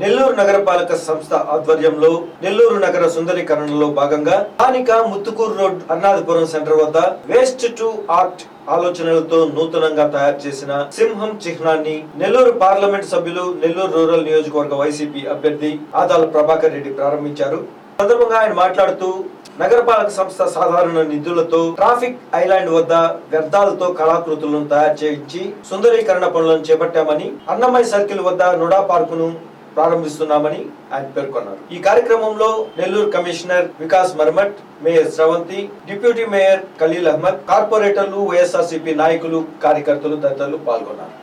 నెల్లూరు నగరపాలక సంస్థ ఆధ్వర్యంలో నెల్లూరు నగర సుందరీకరణలో భాగంగా స్థానిక ముత్తుకూరు రోడ్ అన్నాదిపురం సెంటర్ వద్ద వేస్ట్ టు ఆర్ట్ ఆలోచనలతో నూతనంగా తయారు చేసిన సింహం చిహ్నాన్ని నెల్లూరు పార్లమెంట్ సభ్యులు నెల్లూరు రూరల్ నియోజకవర్గ వైసీపీ అభ్యర్థి ఆదాల ప్రభాకర్ రెడ్డి ప్రారంభించారు. సందర్భంగా ఆయన మాట్లాడుతూ నగరపాలక సంస్థ సాధారణ నిధులతో ట్రాఫిక్ ఐలాండ్ వద్ద వ్యర్థాలతో కళాకృతులను తయారు చేయించి సుందరీకరణ పనులను చేపట్టామని అన్నమయ్య సర్కిల్ వద్ద నుడా పార్కును ప్రారంభిస్తున్నామని ఆయన పేర్కొన్నారు. ఈ కార్యక్రమంలో Nellore commissioner Vikas Marmat mayor Sravanthi deputy mayor Khaleel Ahmed కార్పొరేటర్లు వైఎస్ఆర్సీపీ నాయకులు కార్యకర్తలు తదితరులు పాల్గొన్నారు.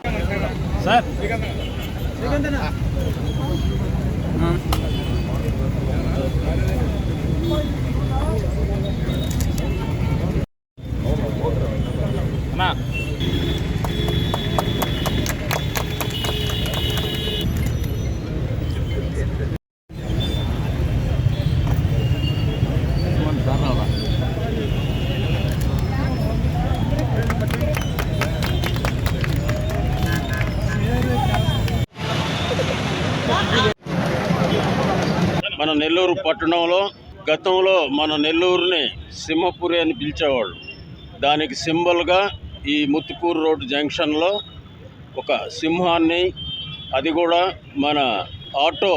నెల్లూరు పట్టణంలో గతంలో మన నెల్లూరుని సింహపురి అని పిలిచేవాళ్ళు. దానికి సింబల్గా ఈ ముత్తుకూరు రోడ్డు జంక్షన్లో ఒక సింహాన్ని అది కూడా మన ఆటో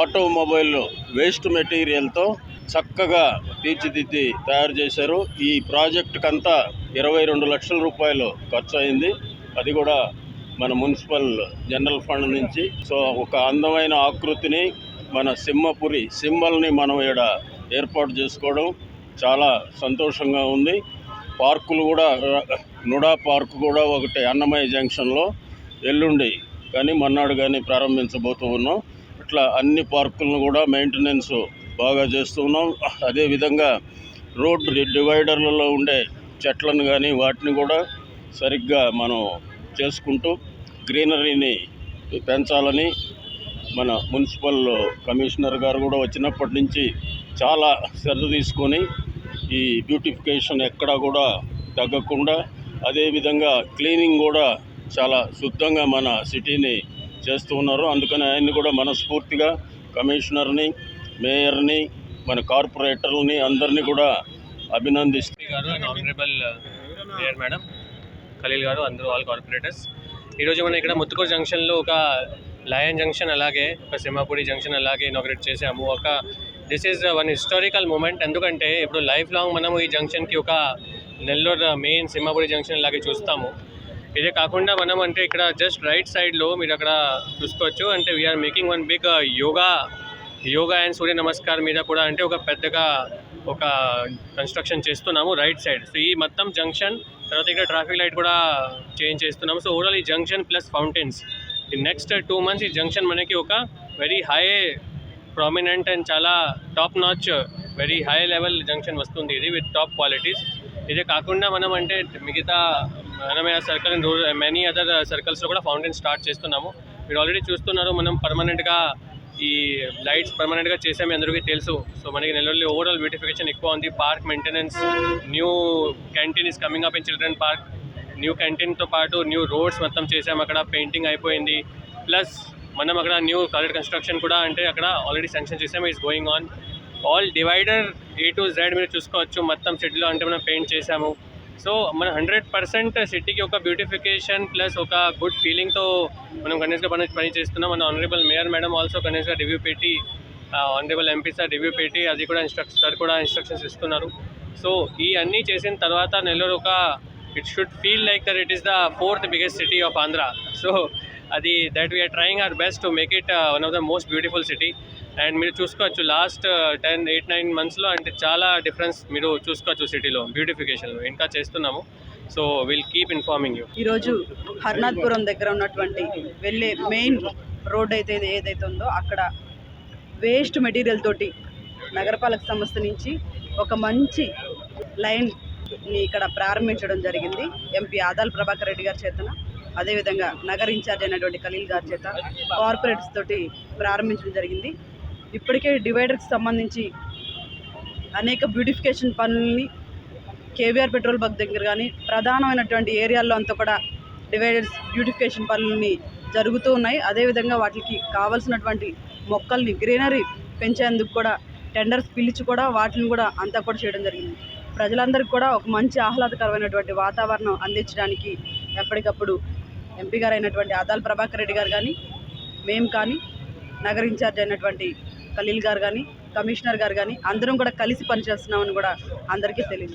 ఆటోమొబైల్ వేస్ట్ మెటీరియల్తో చక్కగా తీర్చిదిద్ది తయారు చేశారు. ఈ ప్రాజెక్టుకంతా ఇరవై రెండు లక్షల రూపాయలు ఖర్చు అయింది అది కూడా మన మున్సిపల్ జనరల్ ఫండ్ నుంచి. సో ఒక అందమైన ఆకృతిని మన సింహపురి సింబల్ని మనం ఇక్కడ ఏర్పాటు చేసుకోవడం చాలా సంతోషంగా ఉంది. పార్కులు కూడా నుడా పార్క్ కూడా ఒకటి అన్నమయ్య జంక్షన్లో ఎల్లుండి కానీ మన్నాడు కానీ ప్రారంభించబోతూ ఉన్నాం. ఇట్లా అన్ని పార్కులను కూడా మెయింటెనెన్స్ బాగా చేస్తూ ఉన్నాం. అదేవిధంగా రోడ్ డివైడర్లలో ఉండే చెట్లను కానీ వాటిని కూడా సరిగ్గా మనం చేసుకుంటూ గ్రీనరీని పెంచాలని మన మున్సిపల్ కమిషనర్ గారు కూడా వచ్చినప్పటి నుంచి చాలా శ్రద్ధ తీసుకొని ఈ బ్యూటిఫికేషన్ ఎక్కడా కూడా తగ్గకుండా అదేవిధంగా క్లీనింగ్ కూడా చాలా శుద్ధంగా మన సిటీని చేస్తూ ఉన్నారు. అందుకని ఆయన్ని కూడా మనస్ఫూర్తిగా కమిషనర్ని మేయర్ని మన కార్పొరేటర్ని అందరినీ కూడా అభినందిస్తూ గారు ఆనరబుల్ మేయర్ మేడం ఖలీల్ గారు అందరూ ఆల్ కార్పొరేటర్స్ ఈరోజు మనం ఇక్కడ ముత్తుకూరు జంక్షన్లో ఒక లయన్ జంక్షన్ అలాగే ఒక సింహాపూరి జంక్షన్ అలాగే ఇనాగ్రేట్ చేసాము ఒక this is one historical moment ఎందుకంటే ఇప్పుడు లైఫ్ లాంగ్ మనము ఈ జంక్షన్కి ఒక నెల్లూరు మెయిన్ సింహపూడి జంక్షన్ అలాగే చూస్తాము. ఇదే కాకుండా మనం అంటే ఇక్కడ జస్ట్ రైట్ సైడ్లో మీరు అక్కడ చూసుకోవచ్చు. అంటే we're making one big yoga yoga and Surya Namaskar మీద కూడా అంటే ఒక పెద్దగా ఒక కన్స్ట్రక్షన్ చేస్తున్నాము రైట్ సైడ్ సో ఈ మొత్తం జంక్షన్ తర్వాత ఇక్కడ ట్రాఫిక్ లైట్ కూడా చేంజ్ చేస్తున్నాము. సో ఓవరాల్ ఈ జంక్షన్ ప్లస్ ఫౌంటైన్స్ Uh, ఈ నెక్స్ట్ టూ మంత్స్ ఈ జంక్షన్ మనకి ఒక వెరీ హై ప్రామినెంట్ అండ్ చాలా top notch very high level junction వస్తుంది. ఇది విత్ టాప్ క్వాలిటీస్ ఇదే కాకుండా మనం అంటే మిగతా మనమైన సర్కిల్ మెనీ అదర్ సర్కిల్స్లో కూడా ఫౌంటైన్ స్టార్ట్ చేస్తున్నాము. మీరు ఆల్రెడీ చూస్తున్నారు మనం పర్మనెంట్గా ఈ లైట్స్ పర్మనెంట్గా చేసాము మీ అందరికీ తెలుసు. సో మనకి నెల్లూరులో ఓవరాల్ బ్యూటిఫికేషన్ ఎక్కువ ఉంది. Park maintenance new canteen is coming up in children park new క్యాంటీన్తో పాటు న్యూ రోడ్స్ మొత్తం చేసాము అక్కడ పెయింటింగ్ అయిపోయింది. ప్లస్ మనం అక్కడ న్యూ కాలేజ్ కన్స్ట్రక్షన్ కూడా అంటే అక్కడ ఆల్రెడీ శాంక్షన్ చేసాము is going on all divider A to Z మీరు చూసుకోవచ్చు. మొత్తం సిటీలో అంటే మనం పెయింట్ చేసాము సో మన హండ్రెడ్ పర్సెంట్ సిటీకి ఒక బ్యూటిఫికేషన్ ప్లస్ ఒక గుడ్ ఫీలింగ్తో మనం గణేష్గా పని పని చేస్తున్నాం. మన ఆనరబుల్ మేయర్ మేడం ఆల్సో గణేష్గా రివ్యూ పెట్టి ఆనరబుల్ ఎంపీ సార్ రివ్యూ పెట్టి అది కూడా ఇన్స్ట్రక్షన్ సార్ కూడా ఇన్స్ట్రక్షన్స్ ఇస్తున్నారు. సో ఈ అన్నీ చేసిన తర్వాత నెల్లూరు ఒక it should feel like that it is the fourth biggest city of Andhra so అది that we're trying our best to make it one of the most beautiful city and మీరు చూసుకోవచ్చు last ten eight nine మంత్స్లో అంటే చాలా difference మీరు చూసుకోవచ్చు సిటీలో బ్యూటిఫికేషన్లో ఇంకా చేస్తున్నాము. So will keep informing you ఈరోజు హర్నాథ్పురం దగ్గర ఉన్నటువంటి వెళ్ళే మెయిన్ రోడ్ అయితే ఏదైతే ఉందో అక్కడ వేస్ట్ మెటీరియల్ తోటి నగరపాలక సంస్థ నుంచి ఒక మంచి లైన్ ని ఇక్కడ ప్రారంభించడం జరిగింది. ఎంపీ ఆదాల్ ప్రభాకర్ రెడ్డి గారి చేతన. అదేవిధంగా నగర్ ఇన్ఛార్జ్ అయినటువంటి ఖలీల్ గారి చేత కార్పొరేట్స్ తోటి ప్రారంభించడం జరిగింది. ఇప్పటికే డివైడర్కి సంబంధించి అనేక బ్యూటిఫికేషన్ పనుల్ని కేవీఆర్ పెట్రోల్ బంక్ దగ్గర కానీ ప్రధానమైనటువంటి ఏరియాల్లో అంతా కూడా డివైడర్స్ బ్యూటిఫికేషన్ పనులని జరుగుతూ ఉన్నాయి. అదేవిధంగా వాటికి కావాల్సినటువంటి మొక్కల్ని గ్రీనరీ పెంచేందుకు కూడా టెండర్స్ పిలిచి కూడా వాటిని కూడా అంతా కూడా చేయడం జరిగింది. ప్రజలందరికీ కూడా ఒక మంచి ఆహ్లాదకరమైనటువంటి వాతావరణం అందించడానికి ఎప్పటికప్పుడు ఎంపీ గారు అయినటువంటి ఆదాల్ ప్రభాకర్ రెడ్డి గారు కానీ మేము కానీ నగర ఇన్ఛార్జ్ అయినటువంటి ఖలీల్ గారు కానీ కమిషనర్ గారు కానీ అందరం కూడా కలిసి పనిచేస్తున్నామని కూడా అందరికీ తెలియదు